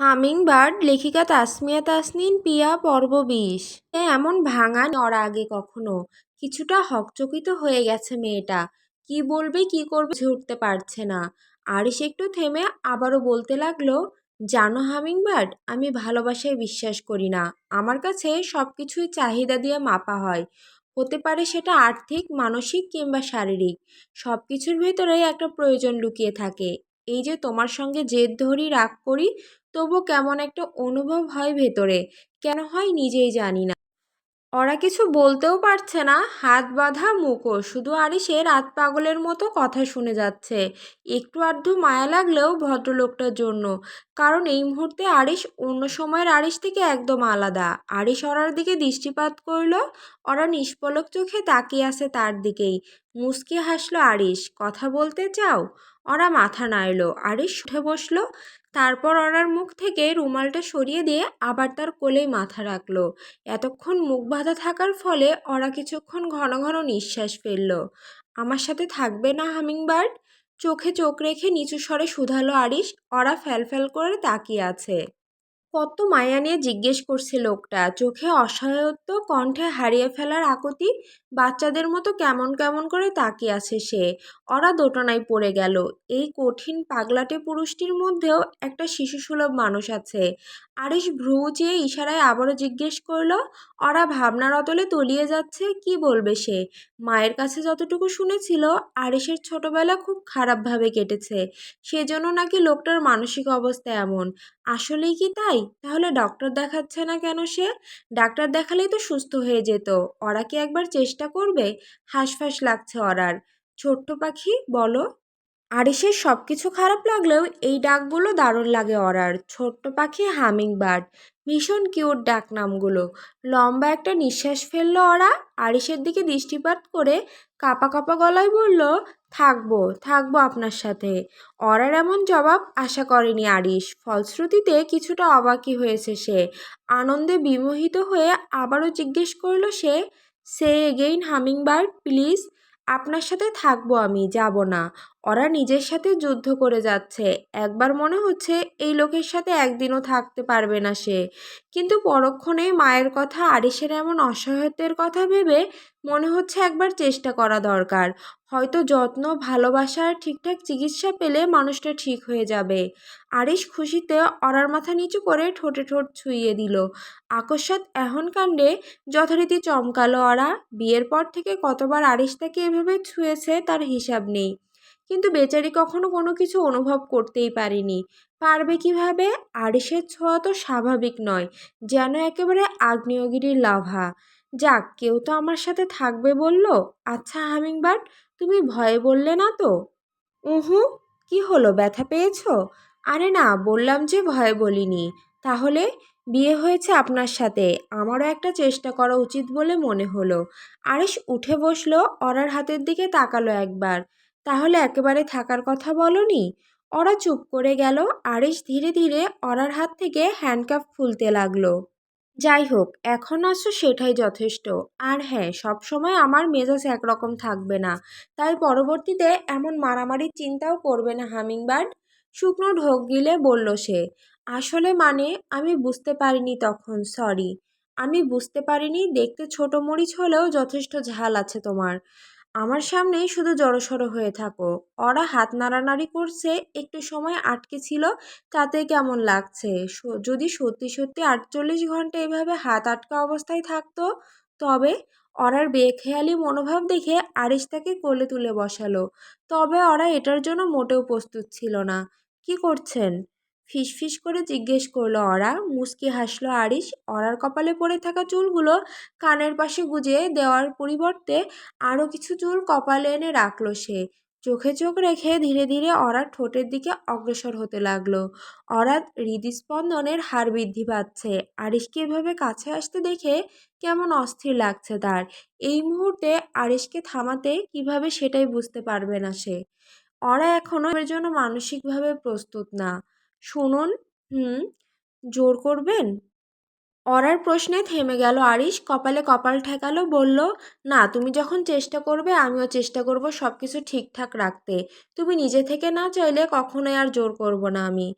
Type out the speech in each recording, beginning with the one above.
Hummingbird লেখিকা তাসমিয়া তাসনিন পিয়া পর্ব বিশ এমন ভাঙা নর আগে কখনো। কিছুটা হকচকিত হয়ে গেছে মেয়েটা। কি বলবে, কি করবে ঝুটতে পারছে না। আরিস একটু থেমে আবারও বলতে লাগল, জানো হামিংবার্ড, আমি ভালোবাসায় বিশ্বাস করি না। আমার কাছে সব কিছুই চাহিদা দিয়ে মাপা হয়। হতে পারে সেটা আর্থিক, মানসিক কিংবা শারীরিক। সব কিছুর ভেতরেই একটা প্রয়োজন লুকিয়ে থাকে। এই যে তোমার সঙ্গে জেদ ধরি রাগ করি তবু কেমন একটা অনুভব হয় ভেতরে, কেন হয় নিজেই জানি না। ওরা কিছু বলতেও পারছে না, হাত বাঁধা মুখো শুধু আরিসে রাত পাগলের মতো কথা শুনে যাচ্ছে। একটু আধটু মায়া লাগলেও ভদ্রলোকটার জন্য, কারণ এই মুহূর্তে আরিস অন্য সময়ের আরিস থেকে একদম আলাদা। আরিস ওরার দিকে দৃষ্টিপাত করল, ওরা নিষ্পলক চোখে তাকিয়ে আছে তার দিকেই। মুসকে হাসলো আরিস, কথা বলতে চাও? ওরা মাথা নাড়ল। আরিস উঠে বসল তারপর ওনার মুখ থেকে রুমালটা সরিয়ে দিয়ে আবার তার কোলে মাথা রাখল। এতক্ষণ মুখ বাঁধা থাকার ফলে ওরা কিছুক্ষণ ঘন ঘন নিঃশ্বাস ফেলল। আমার সাথে থাকবে না, হামিংবার্ড? চোখে চোখ রেখে নিচু স্বরে শুধালো আরিস ওরা ফ্যাল করে তাকিয়ে আছে। কত মায়া নিয়ে জিজ্ঞেস করছে লোকটা। চোখে অসহায়ত্ব, কণ্ঠে হারিয়ে ফেলার আকুতি, বাচ্চাদের মতো কেমন কেমন করে তাকিয়ে আছে সে। ওরা দোটনায় পড়ে গেল। এই কঠিন পাগলাটে পুরুষটির মধ্যেও একটা শিশুসুলভ মানুষ আছে। আরিস ভ্রু চেয়ে ইশারায় আবারও জিজ্ঞেস করল ওরা ভাবনার অতলে তলিয়ে যাচ্ছে? কি বলবে সে? মায়ের কাছে যতটুকু শুনেছিল আরিসের ছোটবেলা খুব খারাপভাবে কেটেছে। সেজন্য নাকি লোকটার মানসিক অবস্থা এমন। আসলেই কি তাই? তাহলে ডক্টর দেখাচ্ছে না কেন সে? ডাক্তার দেখালেই তো সুস্থ হয়ে যেত। ওরা কি একবার চেষ্টা করবে? হাঁসফাঁস লাগছে ওরার। ছোট্ট পাখি, বলো। আরিসের সব কিছু খারাপ লাগলেও এই ডাকগুলো দারুণ লাগে অরার। ছোট্ট পাখি হামিং বার্ড ভীষণ কিউট ডাক নামগুলো। লম্বা একটা নিঃশ্বাস ফেলল ওরা আরিসের দিকে দৃষ্টিপাত করে কাপা কাপা গলায় বলল, থাকব থাকব আপনার সাথে। অরার এমন জবাব আশা করেনি আরিস ফলশ্রুতিতে কিছুটা অবাকই হয়েছে সে। আনন্দে বিমোহিত হয়ে আবারও জিজ্ঞেস করল সে সে এগেইন হামিং বার্ড প্লিজ আপনার সাথে থাকব আমি, যাব না। ওরা নিজের সাথে যুদ্ধ করে যাচ্ছে। একবার মনে হচ্ছে এই লোকের সাথে একদিনও থাকতে পারবে না সে। কিন্তু পরক্ষণে মায়ের কথা, আরিসের এমন অসহায়ত্বের কথা ভেবে মনে হচ্ছে একবার চেষ্টা করা দরকার। হয়তো যত্ন ভালোবাসার ঠিকঠাক চিকিৎসা পেলে মানুষটা ঠিক হয়ে যাবে। আরিস খুশিতে অরার মাথা নিচু করে ঠোঁটে ঠোঁট ছুঁইয়ে দিল। আকস্মাত এহন কাণ্ডে যথারীতি চমকালো অরা। বিয়ের পর থেকে কতবার আরিস তাকে এভাবে ছুঁয়েছে তার হিসাব নেই। কিন্তু বেচারি কখনো কোনো কিছু অনুভব করতেই পারেনি। পারবে কীভাবে? আরিসের ছোঁয়া তো স্বাভাবিক নয়, যেন একেবারে আগ্নেয়গিরির লাভা। যাক, কেউ তো আমার সাথে থাকবে বলল আচ্ছা হামিংবার্ড, তুমি ভয়ে বললে না তো? উহু, কি হলো, ব্যথা পেয়েছ? আরে না, বললাম যে ভয়ে বলিনি। তাহলে বিয়ে হয়েছে আপনার সাথে, আমারও একটা চেষ্টা করা উচিত বলে মনে হলো। আরিস উঠে বসল, অরার হাতের দিকে তাকালো একবার। তাহলে একেবারে থাকার কথা বলনি? ওরা চুপ করে গেল আরিস ধীরে ধীরে অরার হাত থেকে হ্যান্ডকাপ খুলতে লাগল। যাই হোক, এখন আছো সেটাই যথেষ্ট। আর হ্যাঁ সব সময় আমার মেজাজ একরকম থাকবে না। তাই পরবর্তীতে এমন মারামারির চিন্তাও করবে না হামিংবার্ড। শুকনো ঢোক গিলে বলল সে, আসলে মানে আমি বুঝতে পারিনি তখন সরি আমি বুঝতে পারিনি, দেখতে ছোট মরিচ হলেও যথেষ্ট ঝাল আছে তোমার। আমার সামনেই শুধু জড়সড় হয়ে থাকো। ওরা হাত নাড়ানাড়ি করছে, একটু সময় আটকে ছিল, তাতে কেমন লাগছে? যদি সত্যি সত্যি আটচল্লিশ ঘণ্টা এভাবে হাত আটকা অবস্থায় থাকতো, তবে অরার বেখেয়ালি মনোভাব দেখে আরিস তাকে কোলে তুলে বসালো। তবে ওরা এটার জন্য মোটেও প্রস্তুত ছিল না। কি করছেন? ফিসফিস করে জিজ্ঞেস করল অরা। মুস্কি হাসলো আরিস অরার কপালে পড়ে থাকা চুলগুলো কানের পাশে গুজে দেওয়ার পরিবর্তে আরও কিছু চুল কপালে এনে রাখল সে। চোখে চোখ রেখে ধীরে ধীরে অরার ঠোঁটের দিকে অগ্রসর হতে লাগল। অরাত হৃদস্পন্দনের হার বৃদ্ধি পাচ্ছে। আরিসকে এভাবে কাছে আসতে দেখে কেমন অস্থির লাগছে তার। এই মুহূর্তে আরিসকে থামাতে কীভাবে সেটাই বুঝতে পারবে না সে। অরা এখনও এর জন্য মানসিকভাবে প্রস্তুত না। শুনুন, হুম, জোর করবেন? অরার প্রশ্নে থেমে গেল আরিশ, কপালে কপাল ঠেকালো, বলল, না, তুমি যখন চেষ্টা করবে, আমিও চেষ্টা করব সব কিছু ঠিকঠাক রাখতে। তুমি নিজে থেকে না চাইলে কখনোই আর জোর করব না আমি।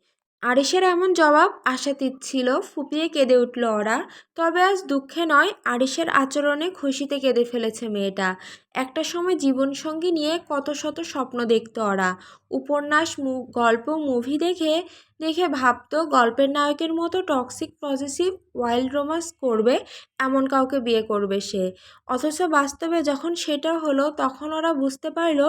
আরিসের এমন জবাব আশাতীত ছিল, ফুপিয়ে কেঁদে উঠল ওরা তবে আজ দুঃখে নয় আরিসের আচরণে খুশিতে কেঁদে ফেলেছে মেয়েটা। একটা সময় জীবনসঙ্গী নিয়ে কত শত স্বপ্ন দেখত ওরা। উপন্যাস গল্প মুভি দেখে দেখে ভাবতো গল্পের নায়কের মতো টক্সিক পজিটিভ ওয়াইল্ড রোমান্স করবে এমন কাউকে বিয়ে করবে সে। অথচ বাস্তবে যখন সেটা হলো, তখন ওরা বুঝতে পারল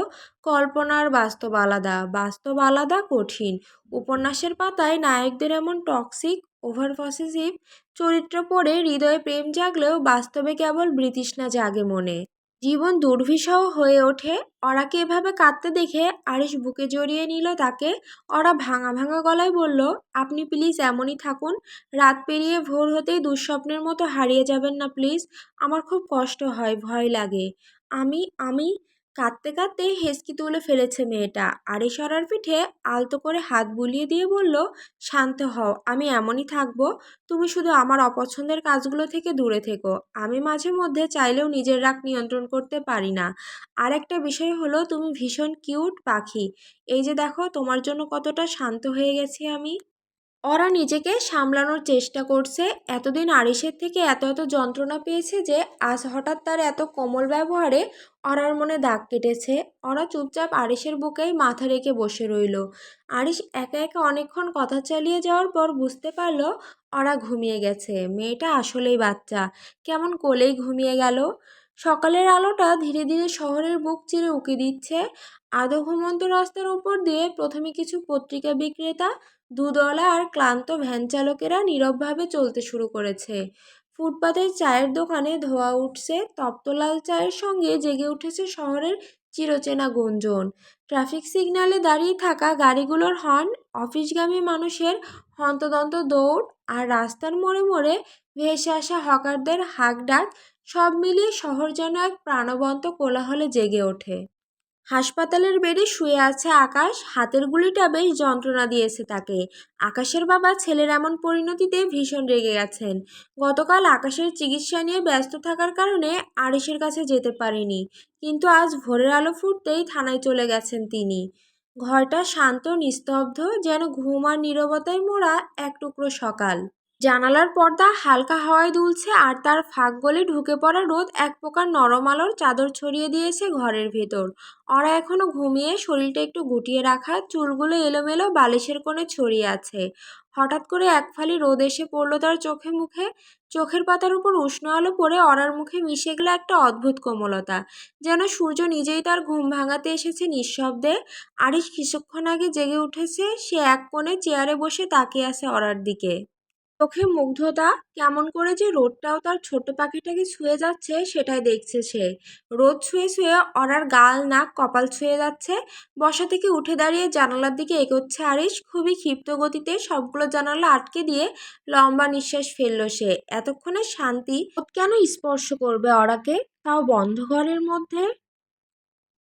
কল্পনার বাস্তব আলাদা বাস্তব আলাদা কঠিন। উপন্যাসের পাতায় নায়কদের এমন টক্সিক ওভার পসেসিভ চরিত্র পড়ে হৃদয়ে প্রেম জাগলেও বাস্তবে কেবল বৃতৃষ্ণা জাগে মনে। জীবন দুর্বিষহ হয়ে ওঠে। অরাকে এভাবে কাঁদতে দেখে আরিশ বুকে জড়িয়ে নিল তাকে। অরা ভাঙা ভাঙা গলায় বলল, আপনি প্লিজ এমনই থাকুন। রাত পেরিয়ে ভোর হতেই দুঃস্বপ্নের মতো হারিয়ে যাবেন না প্লিজ আমার খুব কষ্ট হয়, ভয় লাগে। আমি আমি কাঁদতে কাঁদতে হেসকি তুলে ফেলেছে মেয়েটা। আরে সরার পিঠে আলতো করে হাত বুলিয়ে দিয়ে বলল, শান্ত হও, আমি এমনই থাকব। তুমি শুধু আমার অপছন্দের কাজগুলো থেকে দূরে থেকো। আমি মাঝে মধ্যে চাইলেও নিজের রাগ নিয়ন্ত্রণ করতে পারি না। আর একটা বিষয় হলো, তুমি ভীষণ কিউট পাখি। এই যে দেখো, তোমার জন্য কতটা শান্ত হয়ে গেছি আমি। ওরা নিজেকে সামলানোর চেষ্টা করছে। এতদিন আরিসের থেকে এত এত যন্ত্রণা পেয়েছে যে, আজ হঠাৎ তার এত কোমল ব্যবহারে অরার মনে দাগ কেটেছে। ওরা চুপচাপ আরিসের বুকেই মাথা রেখে বসে রইল। আরিস একা একা অনেকক্ষণ কথা চালিয়ে যাওয়ার পর বুঝতে পারল ওরা ঘুমিয়ে গেছে। মেয়েটা আসলেই বাচ্চা। কেমন কোলেই ঘুমিয়ে গেল। সকালের আলোটা ধীরে ধীরে শহরের বুক চিরে উকি দিচ্ছে। আদো ঘুমন্ত রাস্তার উপর দিয়ে প্রথমে কিছু পত্রিকা বিক্রেতা দুধওয়ালা আর ক্লান্ত ভ্যান চালকেরা নীরবভাবে চলতে শুরু করেছে। ফুটপাতের চায়ের দোকানে ধোয়া উঠছে, তপ্তলাল চায়ের সঙ্গে জেগে উঠেছে শহরের চিরচেনা গুঞ্জন। ট্রাফিক সিগন্যালে দাঁড়িয়ে থাকা গাড়িগুলোর হর্ন, অফিসগামী মানুষের হন্তদন্ত দৌড় আর রাস্তার মোড়ে মোড়ে ভেসে আসা হকারদের হাঁক ডাক সব মিলিয়ে শহর যেন এক প্রাণবন্ত কোলাহলে জেগে ওঠে। হাসপাতালের বেডে শুয়ে আছে আকাশ। হাতের গুলিটা বেশ যন্ত্রণা দিয়েছে তাকে। আকাশের বাবা ছেলের এমন পরিণতিতে ভীষণ রেগে গেছেন। গতকাল আকাশের চিকিৎসা নিয়ে ব্যস্ত থাকার কারণে আরিসের কাছে যেতে পারেনি। কিন্তু আজ ভোরের আলো ফুটতেই থানায় চলে গেছেন তিনি। ঘরটা শান্ত, নিস্তব্ধ, যেন ঘুম আর নীরবতায় মোড়া এক টুকরো সকাল। জানালার পর্দা হালকা হাওয়ায় দুলছে আর তার ফাঁক গলে ঢুকে পড়া রোদ এক প্রকার নরম আলোর চাদর ছড়িয়ে দিয়েছে ঘরের ভেতর। ওরা এখনও ঘুমিয়ে শরীরটা একটু গুটিয়ে রাখা চুলগুলো এলোমেলো বালিশের কোণে ছড়িয়ে আছে। হঠাৎ করে এক ফালি রোদ এসে পড়ল তার চোখে মুখে। চোখের পাতার উপর উষ্ণ আলো পড়ে অরার মুখে মিশে গেল একটা অদ্ভুত কোমলতা। যেন সূর্য নিজেই তার ঘুম ভাঙাতে এসেছে নিঃশব্দে। আরিস কিছুক্ষণ আগে জেগে উঠেছে, সে এক কোণে চেয়ারে বসে তাকিয়ে আছে অরার দিকে। চোখে মুগ্ধতা কেমন করে যে রোদটাও তার ছোট্ট পাখিটাকে ছুঁয়ে যাচ্ছে সেটাই দেখছে সে। রোদ ছুঁয়ে ছুঁয়ে অরার গাল, নাক, কপাল ছুঁয়ে যাচ্ছে। বসা থেকে উঠে দাঁড়িয়ে জানালার দিকে এগোচ্ছে আরিস খুবই ক্ষিপ্ত গতিতে সবগুলো জানালা আটকে দিয়ে লম্বা নিঃশ্বাস ফেলল সে। এতক্ষণে শান্তি কেন স্পর্শ করবে অরাকে? তাও বন্ধ ঘরের মধ্যে?